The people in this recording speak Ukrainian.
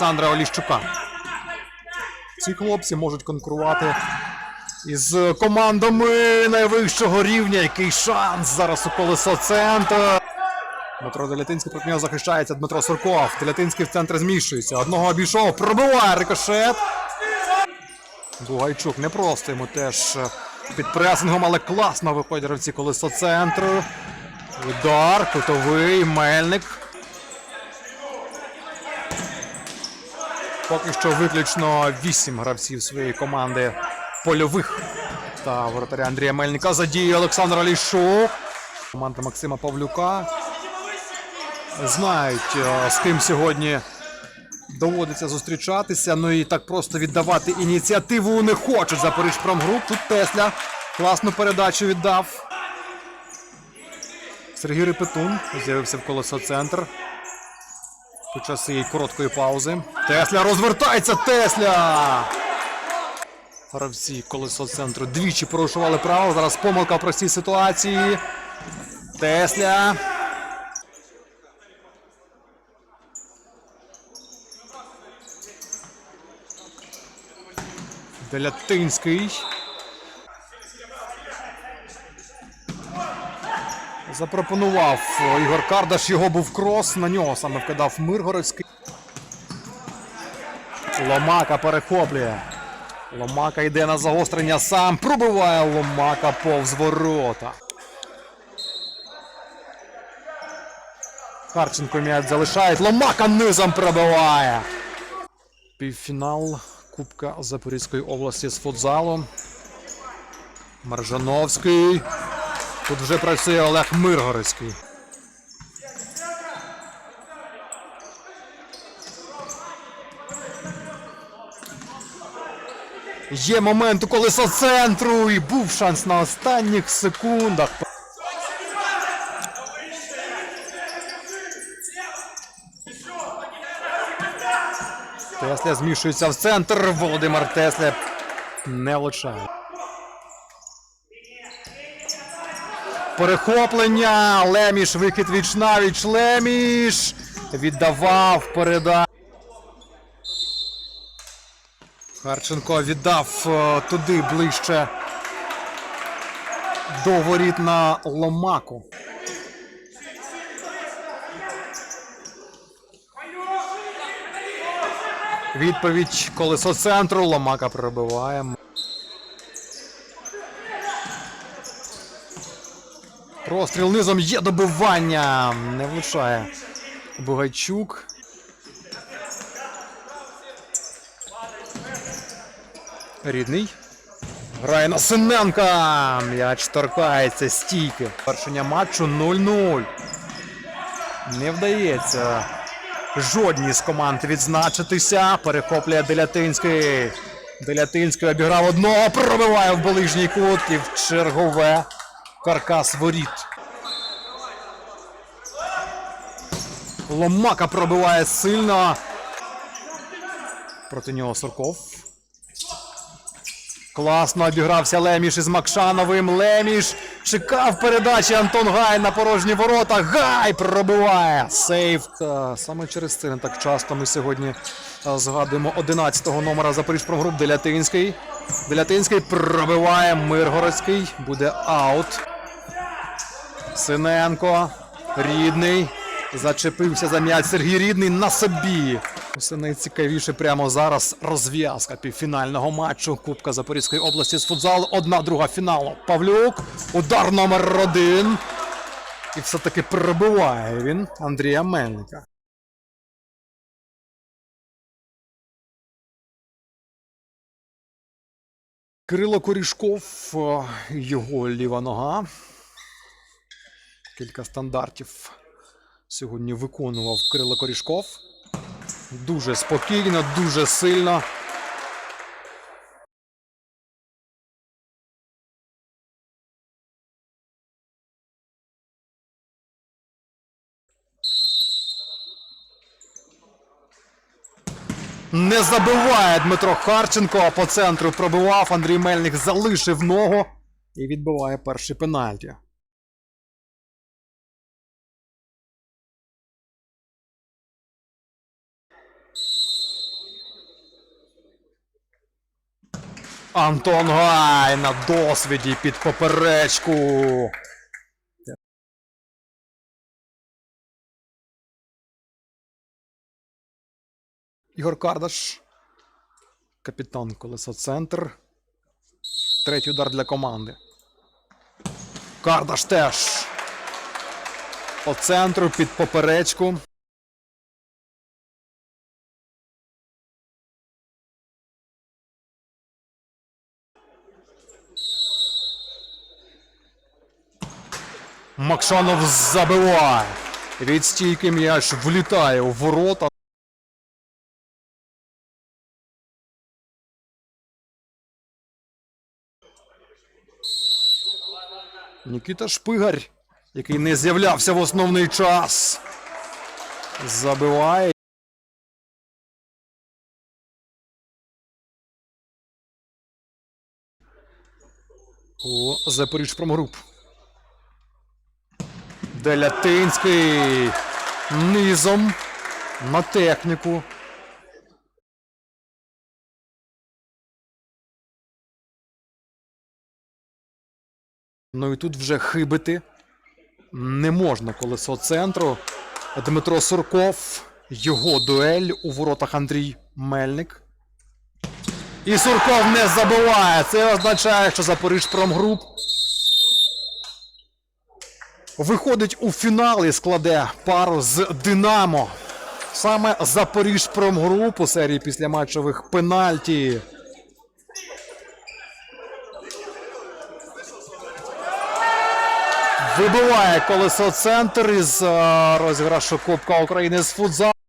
Олександра Оліщука. Ці хлопці можуть конкурувати із командами найвищого рівня. Який шанс зараз у колесо центр. Дмитро Делятинський проти нього захищається Дмитро Сурков. Делятинський в центр зміщується. Одного обійшов, пробиває рикошет. Бугайчук не просто йому теж е, під пресингом, але класно виходять гравці колесо центру. Удар, кутовий, мельник. Поки що виключно 8 гравців своєї команди польових. Та воротаря Андрія Мельника задіє Олександр Алійшук. Команда Максима Павлюка. Знають, е, з ким сьогодні доводиться зустрічатися. Ну і так просто віддавати ініціативу не хочуть Запоріжпромгруп. Тут Тесля класну передачу віддав. Сергій Репетун з'явився в колесо центр. Під час цієї короткої паузи. Тесля розвертається! Тесля! Гравці колесо центру двічі порушували право. Зараз помилка в простій ситуації. Тесля. Делятинський. Запропонував е, Ігор Кардаш, його був крос, на нього саме вкидав Миргородський. Ломака перехоплює. Ломака йде на загострення сам. Пробиває Ломака повз ворота. Харченко м'яч залишають. Ломака низом пробиває. Півфінал Кубка Запорізької області з футзалу. Маржановський. Тут вже працює Олег Миргородський. Є момент у колесо центру і був шанс на останніх секундах. Тесля змішується в центр. Володимир Тесля не влучає. Перехоплення. Леміш вихід віч навіч. Леміш віддавав передачу. Харченко віддав е, туди ближче до воріт на Ломаку. Відповідь колесо центру. Ломака пробиває. Простріл низом є добивання. Не влучає. Бугайчук. Рідний. Грає на Синенка. М'яч торкається стійки. Першення матчу 0-0. Не вдається жодній з команд відзначитися. Перехоплює Делятинський. Делятинський обіграв одного, пробиває в ближній кут і в чергове каркас воріт. Ломака пробиває сильно. Проти нього Сурков. Класно обігрався Леміш із Макшановим. Леміш чекав передачі Антон Гай на порожні ворота. Гай пробиває. Сейв. Та, Саме через це не так часто ми сьогодні згадуємо 11-го номера Запоріжпромгруп Делятинський. Делятинський пробиває Миргородський. Буде аут. Синенко. Рідний. Зачепився за м'яч Сергій Рідний на собі. Усе найцікавіше прямо зараз розв'язка півфінального матчу Кубка Запорізької області з футзалу. Одна друга фіналу. Павлюк. Удар номер один. І все-таки пробиває він Андрія Мельника. Кирило Корішков, е, його ліва нога. Кілька стандартів сьогодні виконував Кирило Корішков. Дуже спокійно, дуже сильно. Не забиває Дмитро Харченко. По центру пробивав. Андрій Мельник залишив ногу і відбиває перший пенальті. Антон Гай на досвіді під поперечку. Ігор Кардаш. Капітан колесо центр. Третій удар для команди. Кардаш теж. По центру під поперечку. Макшанов забиває. Від стійки м'яч влітає у ворота. Нікіта Шпигарь, який не з'являвся в основний час. Забиває. О, Запоріж промогруп. Делятинський низом на техніку. Ну і тут вже хибити не можна колесо центру. Дмитро Сурков, його дуель у воротах Андрій Мельник. І Сурков не забиває. Це означає, що Запоріж промгруп виходить у фінал і складе пару з Динамо. Саме Запоріж промгруп у серії післяматчових пенальті. Вибиває колесо центр із е, розіграшу Кубка України з футзалу.